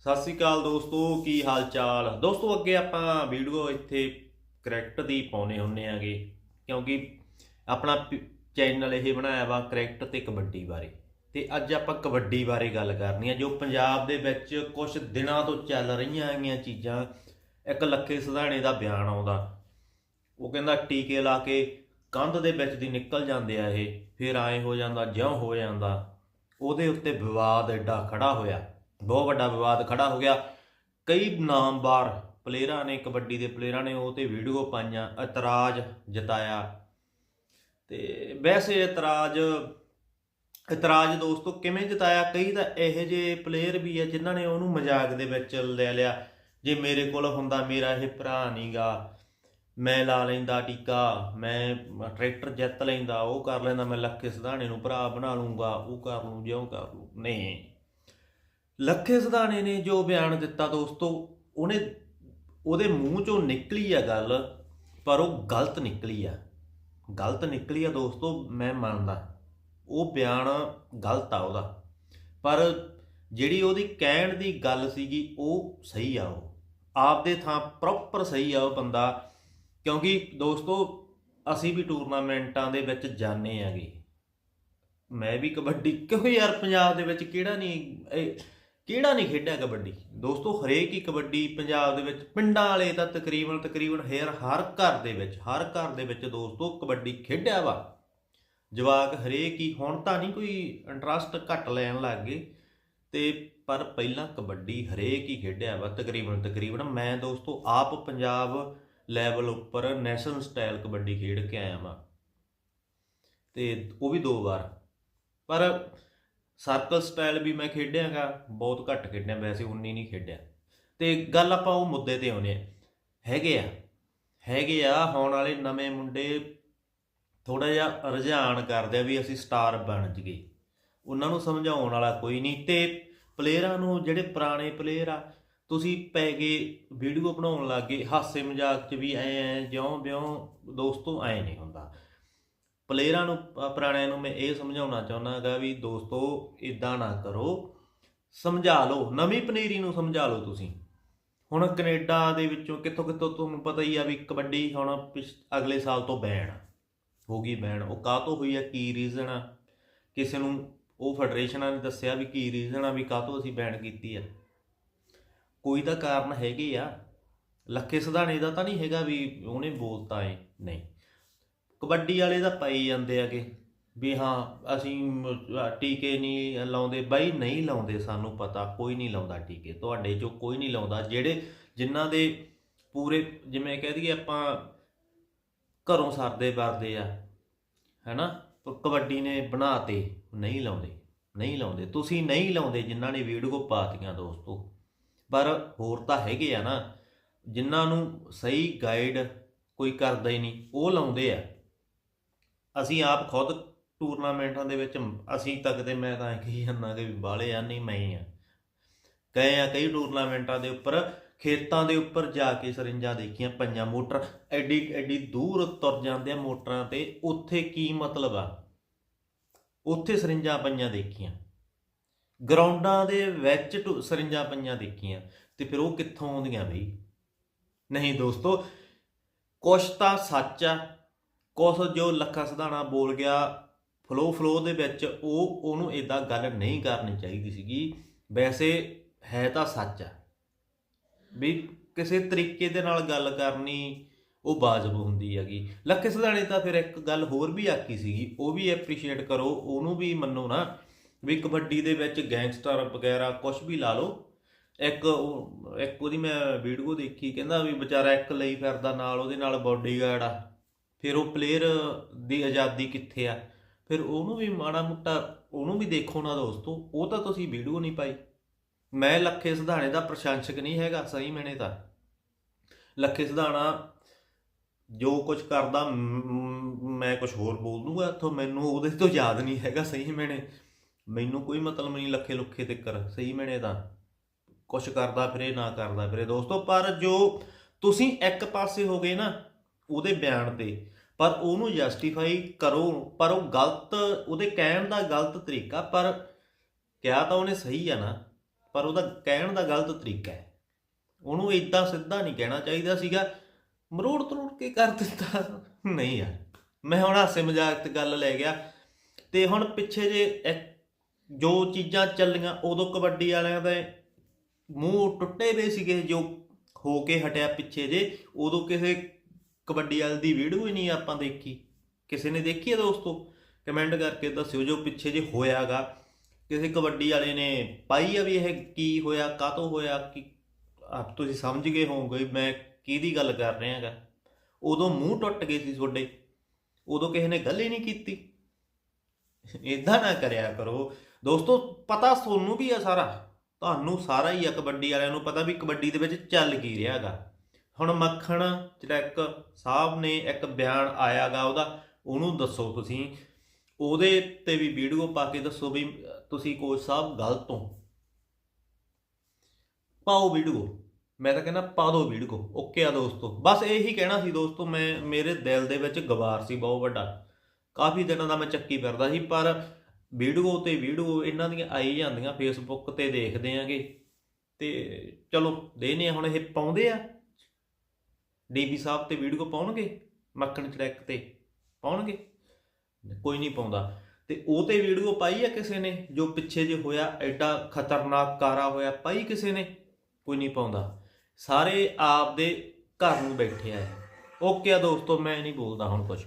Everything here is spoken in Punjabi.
ਸਤਿ ਸ੍ਰੀ ਅਕਾਲ ਦੋਸਤੋ, ਕੀ ਹਾਲ ਚਾਲ ਦੋਸਤੋ, ਅੱਗੇ ਆਪਾਂ ਵੀਡੀਓ ਇੱਥੇ ਕ੍ਰਿਕਟ ਦੀ ਪਾਉਨੇ ਹੁੰਨੇ ਆਗੇ, ਕਿਉਂਕਿ ਆਪਣਾ ਚੈਨਲ ਇਹ ਬਣਾਇਆ ਵਾ ਕ੍ਰਿਕਟ ਤੇ ਕਬੱਡੀ ਬਾਰੇ। ਤੇ ਅੱਜ ਆਪਾਂ ਕਬੱਡੀ ਬਾਰੇ ਗੱਲ ਕਰਨੀ ਆ, ਜੋ ਪੰਜਾਬ ਦੇ ਵਿੱਚ ਕੁਝ ਦਿਨਾਂ ਤੋਂ ਚੱਲ ਰਹੀਆਂ ਹੈਗੀਆਂ ਚੀਜ਼ਾਂ, ਇੱਕ ਲੱਖੇ ਸਿਧਾਣੇ ਦਾ ਬਿਆਨ ਆਉਂਦਾ। ਉਹ ਕਹਿੰਦਾ, ਟੀਕੇ ਲਾ ਕੇ ਕੰਧ ਦੇ ਵਿੱਚ ਦੀ ਨਿਕਲ ਜਾਂਦੇ ਆ ਇਹ, ਫਿਰ ਆਏ ਹੋ ਜਾਂਦਾ, ਜਿਉਂ ਹੋ ਜਾਂਦਾ। ਉਹਦੇ ਉੱਤੇ ਵਿਵਾਦ ਐਡਾ ਖੜਾ ਹੋਇਆ। ਬਹੁਤ ਵੱਡਾ ਵਿਵਾਦ ਖੜਾ ਹੋ ਗਿਆ। ਕਈ ਨਾਮਵਾਰ ਪਲੇਅਰਾਂ ਨੇ, ਕਬੱਡੀ ਦੇ ਪਲੇਅਰਾਂ ਨੇ ਉਹ ਤੇ ਵੀਡੀਓ ਪਾਈਆਂ, ਇਤਰਾਜ਼ ਜਤਾਇਆ। ਤੇ ਵੈਸੇ ਇਤਰਾਜ਼ ਇਤਰਾਜ਼ ਦੋਸਤੋ ਕਿਵੇਂ ਜਤਾਇਆ? ਕਈ ਤਾਂ ਇਹੋ ਜਿਹੇ ਪਲੇਅਰ ਵੀ ਆ ਜਿਨ੍ਹਾਂ ਨੇ ਉਹਨੂੰ ਮਜ਼ਾਕ ਦੇ ਵਿੱਚ ਲੈ ਲਿਆ। ਜੇ ਮੇਰੇ ਕੋਲ ਹੁੰਦਾ, ਮੇਰਾ ਇਹ ਭਰਾ ਨਹੀਂਗਾ ਮੈਂ ਲਾ ਲੈਂਦਾ ਟੀਕਾ, ਮੈਂ ਟਰੈਕਟਰ ਜਿੱਤ ਲੈਂਦਾ, ਉਹ ਕਰ ਲੈਂਦਾ, ਮੈਂ ਲੱਖੇ ਸਿਧਾਣੇ ਨੂੰ ਭਰਾ ਬਣਾ ਲੂੰਗਾ, ਉਹ ਕਰ ਲੂੰ, ਜਿਉਂ ਕਰ ਲੂੰ। ਨਹੀਂ। ਲੱਖੇ ਸਿਧਾਣੇ ਨੇ ਜੋ ਬਿਆਨ ਦਿੱਤਾ ਦੋਸਤੋ, ਉਹਨੇ ਉਹਦੇ ਮੂੰਹ ਚੋਂ ਨਿਕਲੀ ਆ ਗੱਲ, ਪਰ ਉਹ ਗਲਤ ਨਿਕਲੀ ਆ। ਗਲਤ ਨਿਕਲੀ ਆ ਦੋਸਤੋ, ਮੈਂ ਮੰਨਦਾ, ਉਹ ਬਿਆਨ ਗਲਤ ਆ ਉਹਦਾ। ਪਰ ਜਿਹੜੀ ਉਹਦੀ ਕਹਿਣ ਦੀ ਗੱਲ ਸੀਗੀ, ਉਹ ਸਹੀ ਆ ਉਹ। ਆਪਦੇ ਥਾਂ ਪ੍ਰੋਪਰ ਸਹੀ ਆ ਉਹ ਬੰਦਾ, ਕਿਉਂਕਿ ਦੋਸਤੋ, ਅਸੀਂ ਵੀ ਟੂਰਨਾਮੈਂਟਾਂ ਦੇ ਵਿੱਚ ਜਾਣੇ ਆਗੇ ਮੈਂ ਵੀ ਕਬੱਡੀ ਕਿਉਂਕਿ ਯਾਰ ਪੰਜਾਬ ਦੇ ਵਿੱਚ ਕਿਹੜਾ ਨਹੀਂ, ਇਹ ਕਿਹੜਾ ਨਹੀਂ ਖੇਡਿਆ ਕਬੱਡੀ? ਦੋਸਤੋ, ਹਰੇਕ ਹੀ ਕਬੱਡੀ ਪੰਜਾਬ ਦੇ ਵਿੱਚ ਪਿੰਡਾਂ ਵਾਲੇ ਤਾਂ ਤਕਰੀਬਨ ਤਕਰੀਬਨ ਹਰ ਹਰ ਘਰ ਦੇ ਵਿੱਚ, ਹਰ ਘਰ ਦੇ ਵਿੱਚ ਦੋਸਤੋ ਕਬੱਡੀ ਖੇਡਿਆ ਵਾ। ਜਵਾਕ ਹਰੇਕ ਹੀ ਹੁਣ ਤਾਂ ਨਹੀਂ ਕੋਈ ਇੰਟਰਸਟ ਘੱਟ ਲੈਣ ਲੱਗ ਗਏ। ਤੇ ਪਰ ਪਹਿਲਾਂ ਕਬੱਡੀ ਹਰੇਕ ਹੀ ਖੇਡਿਆ ਵਾ, ਤਕਰੀਬਨ ਤਕਰੀਬਨ ਮੈਂ ਦੋਸਤੋ ਆਪ ਪੰਜਾਬ ਲੈਵਲ ਉੱਪਰ ਨੈਸ਼ਨਲ ਸਟਾਈਲ ਕਬੱਡੀ ਖੇਡ ਕੇ ਆਇਆ ਵਾਂ। ਤੇ ਉਹ ਵੀ ਦੋ ਵਾਰ। ਪਰ ਸਰਕਲ ਸਟਾਈਲ ਵੀ ਮੈਂ ਖੇਡਿਆਗਾ, ਬਹੁਤ ਘੱਟ ਖੇਡਿਆ, ਵੈਸੇ ਉਨੀ ਨਹੀਂ ਖੇਡਿਆ। ਤੇ ਗੱਲ ਆਪਾਂ ਉਹ ਮੁੱਦੇ ਤੇ ਆਉਨੇ ਆ ਹੈਗੇ ਆ ਹੈਗੇ ਆ ਹੋਣ ਵਾਲੇ ਨਵੇਂ ਮੁੰਡੇ ਥੋੜਾ ਜਿਹਾ ਰੁਝਾਨ ਕਰਦੇ ਆ ਵੀ ਅਸੀਂ ਸਟਾਰ ਬਣ ਜਗੇ ਉਹਨਾਂ ਨੂੰ ਸਮਝਾਉਣ ਵਾਲਾ ਕੋਈ ਨਹੀਂ। ਤੇ ਪਲੇਅਰਾਂ ਨੂੰ, ਜਿਹੜੇ ਪੁਰਾਣੇ ਪਲੇਅਰ ਆ, ਤੁਸੀਂ ਪੈ ਗਏ ਵੀਡੀਓ ਬਣਾਉਣ ਲੱਗੇ ਹਾਸੇ ਮਜ਼ਾਕ 'ਚ ਵੀ ਐ ਐ ਜਿਉਂ ਬਿਉਂ ਦੋਸਤੋ ਐ ਨਹੀਂ ਹੁੰਦਾ। ਪਲੇਅਰਾਂ ਨੂੰ ਪੁਰਾਣਿਆਂ ਨੂੰ ਮੈਂ ਇਹ ਸਮਝਾਉਣਾ ਚਾਹੁੰਦਾਗਾ ਵੀ ਦੋਸਤੋ ਇਦਾਂ ਨਾ ਕਰੋ। ਸਮਝਾ ਲਓ, ਨਵੀਂ ਪਨੀਰੀ ਨੂੰ ਸਮਝਾ ਲਓ ਤੁਸੀਂ। ਹੁਣ ਕੈਨੇਡਾ ਦੇ ਵਿੱਚੋਂ ਕਿੱਥੋਂ ਕਿੱਥੋਂ ਤੁਹਾਨੂੰ ਪਤਾ ਹੀ ਆ ਵੀ ਕਬੱਡੀ ਹੁਣ ਪਿਛ- ਅਗਲੇ ਸਾਲ ਤੋਂ ਬੈਨ ਹੋ ਗਈ ਬੈਨ। ਉਹ ਕਾਹ ਤੋਂ ਹੋਈ ਆ, ਕੀ ਰੀਜ਼ਨ ਆ? ਕਿਸੇ ਨੂੰ ਉਹ ਫੈਡਰੇਸ਼ਨਾਂ ਨੇ ਦੱਸਿਆ ਵੀ ਕੀ ਰੀਜ਼ਨ ਆ ਵੀ ਕਾਹ ਤੋਂ ਅਸੀਂ ਬੈਨ ਕੀਤੀ ਆ। ਕੋਈ ਤਾਂ ਕਾਰਨ ਹੈਗੇ ਆ। ਲੱਖੇ ਸਧਾਣੇ ਦਾ ਤਾਂ ਨਹੀਂ ਹੈਗਾ ਵੀ ਉਹਨੇ ਬੋਲਤਾ ਏ, ਨਹੀਂ। ਕਬੱਡੀ ਵਾਲੇ ਤਾਂ ਪਾਈ ਜਾਂਦੇ ਆਗੇ ਵੀ ਹਾਂ, ਅਸੀਂ ਟੀਕੇ ਨਹੀਂ ਲਾਉਂਦੇ। ਬਾਈ ਨਹੀਂ ਲਾਉਂਦੇ, ਸਾਨੂੰ ਪਤਾ, ਕੋਈ ਨਹੀਂ ਲਾਉਂਦਾ ਟੀਕੇ। ਤੁਹਾਡੇ ਚੋਂ ਕੋਈ ਨਹੀਂ ਲਾਉਂਦਾ। ਜਿਹੜੇ, ਜਿਨ੍ਹਾਂ ਦੇ ਪੂਰੇ, ਜਿਵੇਂ ਕਹਿ ਦਈਏ ਆਪਾਂ, ਘਰੋਂ ਸਰਦੇ ਵਰਦੇ ਆ, ਹੈਨਾ? ਪਰ ਕਬੱਡੀ ਨੇ ਬਣਾਤੇ ਨਹੀਂ ਲਾਉਂਦੇ ਨਹੀਂ ਲਾਉਂਦੇ। ਤੁਸੀਂ ਨਹੀਂ ਲਾਉਂਦੇ, ਜਿਨ੍ਹਾਂ ਨੇ ਵੀਡੀਓ ਪਾਤੀਆਂ ਦੋਸਤੋ। ਪਰ ਹੋਰ ਤਾਂ ਹੈਗੇ ਆ ਨਾ। ਜਿਨ੍ਹਾਂ ਨੂੰ ਸਹੀ ਗਾਈਡ ਕੋਈ ਕਰਦਾ ਹੀ ਨਹੀਂ, ਉਹ ਲਾਉਂਦੇ ਆ। ਅਸੀਂ ਆਪ ਖੁਦ ਟੂਰਨਾਮੈਂਟਾਂ ਦੇ ਵਿੱਚ ਅਸੀਂ ਤੱਕ ਤੇ ਮੈਂ ਤਾਂ ਕਹੀ ਜਾਂਦਾ ਕਿ ਵੀ ਬਾਲੇ ਆ, ਨਹੀਂ ਮੈਂ ਹੀ ਆ। ਗਏ ਆ ਕਈ ਟੂਰਨਾਮੈਂਟਾਂ ਦੇ ਉੱਪਰ, ਖੇਤਾਂ ਦੇ ਉੱਪਰ ਜਾ ਕੇ ਸਰਿੰਜਾਂ ਦੇਖੀਆਂ ਪੰਜਾਂ ਮੋਟਰ। ਐਡੀ ਐਡੀ ਦੂਰ ਤੁਰ ਜਾਂਦੇ ਆ ਮੋਟਰਾਂ ਤੇ, ਉੱਥੇ ਕੀ ਮਤਲਬ ਆ? ਉੱਥੇ ਸਰਿੰਜਾਂ ਪਈਆਂ ਦੇਖੀਆਂ। ਗਰਾਊਂਡਾਂ ਦੇ ਵਿੱਚ ਟੂ- ਸਰਿੰਜਾਂ ਪਈਆਂ ਦੇਖੀਆਂ। ਤੇ ਫਿਰ ਉਹ ਕਿੱਥੋਂ ਆਉਂਦੀਆਂ ਬਈ? ਨਹੀਂ ਦੋਸਤੋ, ਕੁਛ ਤਾਂ ਸੱਚ ਆ ਕੁਛ ਜੋ ਲੱਖਾ ਸਿਧਾਣਾ ਬੋਲ ਗਿਆ ਫਲੋ ਫਲੋ ਦੇ ਵਿੱਚ ਉਹ, ਉਹਨੂੰ ਇਦਾਂ ਗੱਲ ਨਹੀਂ ਕਰਨੀ ਚਾਹੀਦੀ ਸੀਗੀ। ਵੈਸੇ ਹੈ ਤਾਂ ਸੱਚ ਆ। ਵੀ ਕਿਸੇ ਤਰੀਕੇ ਦੇ ਨਾਲ ਗੱਲ ਕਰਨੀ ਉਹ ਵਾਜਬ ਹੁੰਦੀ ਹੈਗੀ। ਲੱਖੇ ਸਿਧਾਣੇ ਤਾਂ ਫਿਰ ਇੱਕ ਗੱਲ ਹੋਰ ਵੀ ਆਕੀ ਸੀਗੀ, ਉਹ ਵੀ ਐਪਰੀਸ਼ੀਏਟ ਕਰੋ, ਉਹਨੂੰ ਵੀ ਮੰਨੋ ਨਾ। ਵੀ ਕਬੱਡੀ ਦੇ ਵਿੱਚ ਗੈਂਗਸਟਰ ਵਗੈਰਾ ਕੁਝ ਵੀ ਲਾ ਲਓ। ਇੱਕ ਉਹ- ਇੱਕ ਉਹਦੀ ਮੈਂ ਵੀਡੀਓ ਦੇਖੀ, ਕਹਿੰਦਾ ਵੀ ਵਿਚਾਰਾ ਇੱਕ ਲਈ ਫਿਰਦਾ ਨਾਲ, ਉਹਦੇ ਨਾਲ ਬਾਡੀਗਾਰਡ ਆ। ਫਿਰ ਉਹ ਪਲੇਅਰ ਦੀ ਆਜ਼ਾਦੀ ਕਿੱਥੇ ਆ? ਫਿਰ ਉਹਨੂੰ ਵੀ ਮਾੜਾ ਮੁੱਟਾ ਉਹਨੂੰ ਵੀ ਦੇਖੋ ਨਾ ਦੋਸਤੋ, ਉਹ ਤਾਂ ਤੁਸੀਂ ਵੀਡੀਓ ਨਹੀਂ ਪਾਈ। ਮੈਂ ਲੱਖੇ ਸਿਧਾਣੇ ਦਾ ਪ੍ਰਸ਼ੰਸਕ ਨਹੀਂ ਹੈਗਾ, ਸਹੀ ਮੈਨੇ ਤਾਂ। ਲੱਖੇ ਸਿਧਾਣਾ ਜੋ ਕੁਝ ਕਰਦਾ, ਮੈਂ ਕੁਝ ਹੋਰ ਬੋਲ ਦੂੰਗਾ ਇੱਥੋਂ ਮੈਨੂੰ ਉਹਦੇ ਤੋਂ ਯਾਦ ਨਹੀਂ ਹੈਗਾ, ਸਹੀ ਮੈਨੇ। ਮੈਨੂੰ ਕੋਈ ਮਤਲਬ ਨਹੀਂ ਲੱਖੇ ਲੁੱਖੇ ਤੇ ਕਰ ਸਹੀ ਮੈਨੇ ਤਾਂ। ਕੁਝ ਕਰਦਾ ਫਿਰੇ, ਨਾ ਕਰਦਾ ਫਿਰੇ। ਦੋਸਤੋ, ਪਰ ਜੋ ਤੁਸੀਂ ਇੱਕ ਪਾਸੇ ਹੋ ਗਏ ਨਾ ਉਹਦੇ ਬਿਆਨ ਤੇ, ਪਰ ਉਹਨੂੰ ਜਸਟੀਫਾਈ ਕਰੋ, ਪਰ ਉਹ ਗਲਤ, ਉਹਦੇ ਕਹਿਣ ਦਾ ਗਲਤ ਤਰੀਕਾ, ਪਰ ਕਿਹਾ ਤਾਂ ਉਹਨੇ ਸਹੀ ਆ ਨਾ, ਪਰ ਉਹਦਾ ਕਹਿਣ ਦਾ ਗਲਤ ਤਰੀਕਾ ਹੈ। ਉਹਨੂੰ ਇਦਾਂ ਸਿੱਧਾ ਨਹੀਂ ਕਹਿਣਾ ਚਾਹੀਦਾ ਸੀਗਾ, ਮਰੋੜ ਤਰੋੜ ਕੇ ਕਰ ਦਿੱਤਾ। ਨਹੀਂ ਯਾਰ, ਮੈਂ ਹੁਣ ਹਾਸੇ ਮਜ਼ਾਕ ਤੇ ਗੱਲ ਲੈ ਗਿਆ। ਤੇ ਹੁਣ ਪਿੱਛੇ ਜੇ ਜੋ ਚੀਜ਼ਾਂ ਚੱਲੀਆਂ, ਉਦੋਂ ਕਬੱਡੀ ਵਾਲਿਆਂ ਦੇ ਮੂੰਹ ਟੁੱਟੇ ਪਏ ਸੀਗੇ, ਜੋ ਹੋ ਕੇ ਹਟਿਆ ਪਿੱਛੇ ਜੇ, ਉਦੋਂ ਕਿਸੇ ਕਬੱਡੀ ਵਾਲੇ ਦੀ ਵੀਡੀਓ ਹੀ ਨਹੀਂ ਆਪਾਂ ਦੇਖੀ। ਕਿਸੇ ਨੇ ਦੇਖੀ ਹੈ ਦੋਸਤੋ? ਕਮੈਂਟ ਕਰਕੇ ਦੱਸਿਓ ਜੋ ਪਿੱਛੇ ਜੇ ਹੋਇਆਗਾ। ਕਿਸੇ ਕਬੱਡੀ ਵਾਲੇ ਨੇ ਪਾਈ ਆ ਵੀ ਇਹ ਕੀ ਹੋਇਆ ਕਾਤੋਂ ਹੋਇਆ, ਕਿ ਆਪ ਤੁਸੀਂ ਸਮਝ ਗਏ ਹੋਵੋਗੇ ਮੈਂ ਕਿਹਦੀ ਗੱਲ ਕਰ ਰਿਹਾ ਹੈਗਾ। ਉਦੋਂ ਮੂੰਹ ਟੁੱਟ ਗਏ ਸੀ ਤੁਹਾਡੇ। ਉਦੋਂ ਕਿਸੇ ਨੇ ਗੱਲ ਹੀ ਨਹੀਂ ਕੀਤੀ। ਇਦਾਂ ਨਾ ਕਰਿਆ ਕਰੋ। ਦੋਸਤੋ, ਪਤਾ ਤੁਹਾਨੂੰ ਵੀ ਆ ਸਾਰਾ? ਤੁਹਾਨੂੰ ਸਾਰਾ ਹੀ ਆ ਕਬੱਡੀ ਵਾਲਿਆਂ ਨੂੰ ਪਤਾ ਵੀ ਕਬੱਡੀ ਦੇ ਵਿੱਚ ਚੱਲ ਕੀ ਰਿਹਾ ਹੈਗਾ। ਹੁਣ ਮੱਖਣ ਚੜੈਕ ਸਾਹਿਬ ਨੇ ਇੱਕ ਬਿਆਨ ਆਇਆਗਾ ਉਹਦਾ, ਉਹਨੂੰ ਦੱਸੋ ਤੁਸੀਂ। ਉਹਦੇ ਤੇ ਵੀ ਵੀਡੀਓ ਪਾ ਕੇ ਦੱਸੋ ਵੀ ਤੁਸੀਂ ਕੋਚ ਸਾਹਿਬ ਗਲਤ ਹੋ। ਪਾਓ ਵੀਡੀਓ ਮੈਂ ਤਾਂ ਕਹਿੰਦਾ ਪਾ ਦਿਓ ਵੀਡੀਓ ਓਕੇ ਆ ਦੋਸਤੋ। ਬਸ ਇਹੀ ਕਹਿਣਾ ਸੀ ਦੋਸਤੋ, ਮੈਂ, ਮੇਰੇ ਦਿਲ ਦੇ ਵਿੱਚ ਗਵਾਰ ਸੀ ਬਹੁਤ ਵੱਡਾ। ਕਾਫੀ ਦਿਨਾਂ ਦਾ ਮੈਂ ਚੱਕੀ ਫਿਰਦਾ ਸੀ, ਪਰ ਵੀਡੀਓ ਤੇ ਵੀਡੀਓ ਇਹਨਾਂ ਦੀਆਂ ਆਈ ਜਾਂਦੀਆਂ ਫੇਸਬੁੱਕ ਤੇ ਦੇਖਦੇ ਆਂਗੇ। ਤੇ ਚਲੋ, ਦੇਨੇ ਹੁਣ ਇਹ ਪਾਉਂਦੇ ਆ। ਡੀਬੀ ਸਾਹਿਬ ਤੇ ਵੀਡੀਓ ਪਾਉਣਗੇ ਮੱਖਣ ਚੜੈਕ ਤੇ? ਪਾਉਣਗੇ? ਕੋਈ ਨਹੀਂ ਪਾਉਂਦਾ। ਤੇ ਉਹ ਤੇ ਵੀਡੀਓ ਪਾਈ ਆ ਕਿਸੇ ਨੇ? ਜੋ ਪਿੱਛੇ ਜੇ ਹੋਇਆ, ਐਡਾ ਖਤਰਨਾਕ ਕਾਰਾ ਹੋਇਆ, ਪਾਈ ਕਿਸੇ ਨੇ? ਕੋਈ ਨਹੀਂ ਪਾਉਂਦਾ। ਸਾਰੇ ਆਪ ਦੇ ਘਰ ਨੂੰ ਬੈਠੇ ਆ ਓਕੇ ਆ ਦੋਸਤੋ, ਮੈਂ ਨਹੀਂ ਬੋਲਦਾ ਹੁਣ ਕੁਝ